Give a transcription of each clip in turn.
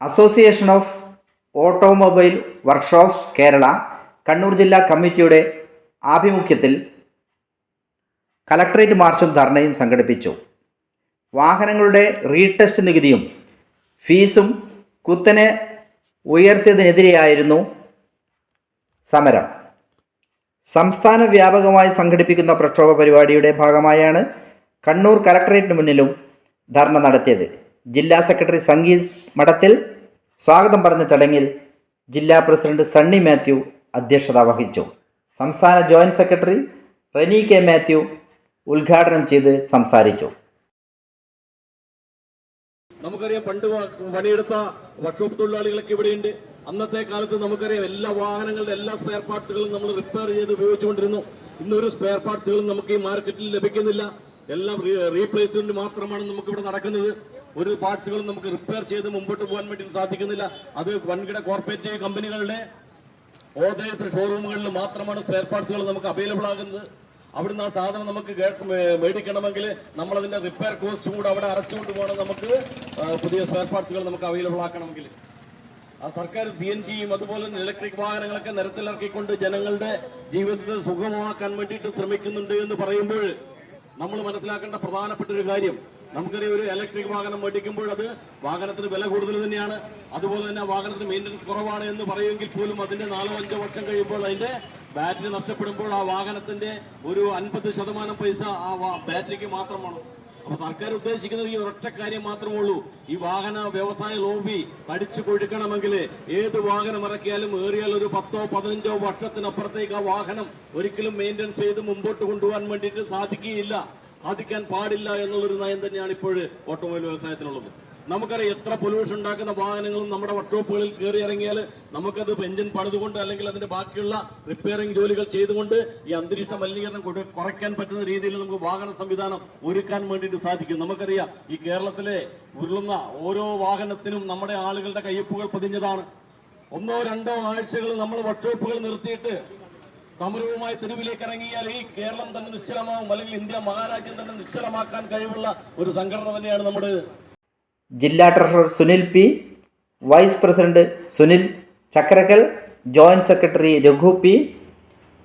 Association of automobile workshops Kerala Kannur ജില്ലാ കമ്മിറ്റിയുടെ ആഭിമുഖ്യത്തിൽ കലക്ട്രേറ്റ് മാർച്ചും ധർണയും സംഘടിപ്പിച്ചു. വാഹനങ്ങളുടെ റീടെസ്റ്റ് നികുതിയും ഫീസും കുത്തനെ ഉയർത്തിയതിനെതിരെയായിരുന്നു സമരം. സംസ്ഥാന വ്യാപകമായി സംഘടിപ്പിക്കുന്ന പ്രക്ഷോഭ പരിപാടിയുടെ ഭാഗമായാണ് കണ്ണൂർ കലക്ടറേറ്റിന് മുന്നിലും ധർണ നടത്തിയത്. ജില്ലാ സെക്രട്ടറി സംഗീസ് മഠത്തിൽ സ്വാഗതം പറഞ്ഞ ചടങ്ങിൽ ജില്ലാ പ്രസിഡന്റ് സണ്ണി മാത്യു അധ്യക്ഷത വഹിച്ചു. സംസ്ഥാന joint secretary Reni K Mathew ഉദ്ഘാടനം ചെയ്ത് സംസാരിച്ചു. നമുക്കറിയാം പണ്ട് പണിയെടുത്ത വർക്ക്ഷോപ്പ് തൊഴിലാളികളൊക്കെ ഇവിടെയുണ്ട്. അന്നത്തെ കാലത്ത് നമുക്കറിയാം എല്ലാ വാഹനങ്ങളുടെ എല്ലാ സ്പെയർ പാർട്സുകളും നമ്മൾ റിപ്പയർ ചെയ്ത് ഉപയോഗിച്ചുകൊണ്ടിരുന്നു. ഇന്നൊരു സ്പെയർ പാർട്സുകളും നമുക്ക് ഈ മാർക്കറ്റിൽ ലഭിക്കുന്നില്ല. എല്ലാം റീപ്ലേസ്മെന്റ് മാത്രമാണ് നമുക്കിവിടെ നടക്കുന്നത്. ഒരു പാർട്സുകളും നമുക്ക് റിപ്പയർ ചെയ്ത് മുമ്പോട്ട് പോകാൻ വേണ്ടി സാധിക്കുന്നില്ല. അത് വൻകിട കോർപ്പറേറ്റീവ് കമ്പനികളുടെ ഓതറൈസ്ഡ് ഷോറൂമുകളിൽ മാത്രമാണ് സ്പെയർ പാർട്സുകൾ നമുക്ക് അവൈലബിൾ ആകുന്നത്. അവിടുന്ന് ആ സാധനം നമുക്ക് മേടിക്കണമെങ്കിൽ നമ്മൾ അതിന്റെ റിപ്പയർ കോസ്റ്റും കൂടെ അവിടെ അടച്ചുകൊണ്ട് പോകണം നമുക്ക് പുതിയ സ്പെയർ പാർട്സുകൾ നമുക്ക് അവൈലബിൾ ആക്കണമെങ്കിൽ. ആ സർക്കാർ സി എൻ ജിയും അതുപോലെ തന്നെ ഇലക്ട്രിക് വാഹനങ്ങളൊക്കെ നിരത്തിലിറക്കിക്കൊണ്ട് ജനങ്ങളുടെ ജീവിതത്തെ സുഗമമാക്കാൻ വേണ്ടിയിട്ട് ശ്രമിക്കുന്നുണ്ട് എന്ന് പറയുമ്പോൾ നമ്മൾ മനസ്സിലാക്കേണ്ട പ്രധാനപ്പെട്ട ഒരു കാര്യം നമുക്കറിയാം ഒരു ഇലക്ട്രിക് വാഹനം മേടിക്കുമ്പോൾ അത് വാഹനത്തിന് വില കൂടുതൽ തന്നെയാണ്. അതുപോലെ തന്നെ വാഹനത്തിന് മെയിന്റനൻസ് കുറവാണ് എന്ന് പറയുമെങ്കിൽ പോലും അതിന്റെ നാലോ അഞ്ചോ വർഷം കഴിയുമ്പോൾ അതിന്റെ ബാറ്ററി നഷ്ടപ്പെടുമ്പോൾ ആ വാഹനത്തിന്റെ ഒരു അൻപത് ശതമാനം പൈസ ആ ബാറ്ററിക്ക് മാത്രമാണ്. അപ്പൊ സർക്കാർ ഉദ്ദേശിക്കുന്നത് ഈ ഒരൊറ്റ കാര്യം മാത്രമേ ഉള്ളൂ. ഈ വാഹന വ്യവസായ ലോബി തടിച്ചു കൊഴുക്കണമെങ്കിൽ ഏത് വാഹനം ഇറക്കിയാലും ഏറിയാൽ ഒരു പത്തോ പതിനഞ്ചോ വർഷത്തിനപ്പുറത്തേക്ക് ആ വാഹനം ഒരിക്കലും മെയിന്റെനൻസ് ചെയ്ത് മുമ്പോട്ട് കൊണ്ടുപോകാൻ വേണ്ടിയിട്ട് സാധിക്കുകയില്ല. സാധിക്കാൻ പാടില്ല എന്നുള്ളൊരു നയം തന്നെയാണ് ഇപ്പോൾ ഓട്ടോമൊബൈൽ വ്യവസായത്തിനുള്ളത് നമുക്കറിയാം എത്ര പൊല്യൂഷൻ ഉണ്ടാക്കുന്ന വാഹനങ്ങളും നമ്മുടെ വർക്ക്ഷോപ്പുകളിൽ കയറി ഇറങ്ങിയാൽ നമുക്കത് എഞ്ചിൻ പണിതുകൊണ്ട് അല്ലെങ്കിൽ അതിന്റെ ബാക്കിയുള്ള റിപ്പയറിംഗ് ജോലികൾ ചെയ്തുകൊണ്ട് ഈ അന്തരീക്ഷ മലിനീകരണം കുറയ്ക്കാൻ പറ്റുന്ന രീതിയിൽ നമുക്ക് വാഹന സംവിധാനം ഒരുക്കാൻ വേണ്ടിയിട്ട് സാധിക്കും. നമുക്കറിയാം ഈ കേരളത്തിലെ ഉരുളുന്ന ഓരോ വാഹനത്തിനും നമ്മുടെ ആളുകളുടെ കയ്യൊപ്പുകൾ പതിഞ്ഞതാണ്. ഒന്നോ രണ്ടോ ആഴ്ചകൾ നമ്മൾ വർക്ക്ഷോപ്പുകൾ നിർത്തിയിട്ട് സമരവുമായി തെരുവിലേക്ക് ഇറങ്ങിയാൽ ഈ കേരളം തന്നെ നിശ്ചലമാവും അല്ലെങ്കിൽ ഇന്ത്യ മഹാരാജ്യം തന്നെ നിശ്ചലമാക്കാൻ കഴിവുള്ള ഒരു സംഘടന തന്നെയാണ് നമ്മുടെ ജില്ലാ treasurer Sunil P vice president Sunil Chakrakkal joint secretary Raghu P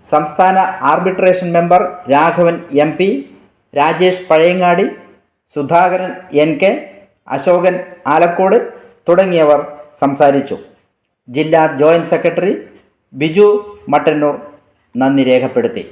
സംസ്ഥാന arbitration member Raghavan M P Rajesh Pazhayangadi Sudhakaran N K Ashokan Alakode തുടങ്ങിയവർ സംസാരിച്ചു. ജില്ലാ ജോയിന്റ് സെക്രട്ടറി ബിജു മട്ടന്നൂർ. നന്ദി രേഖപ്പെടുത്തി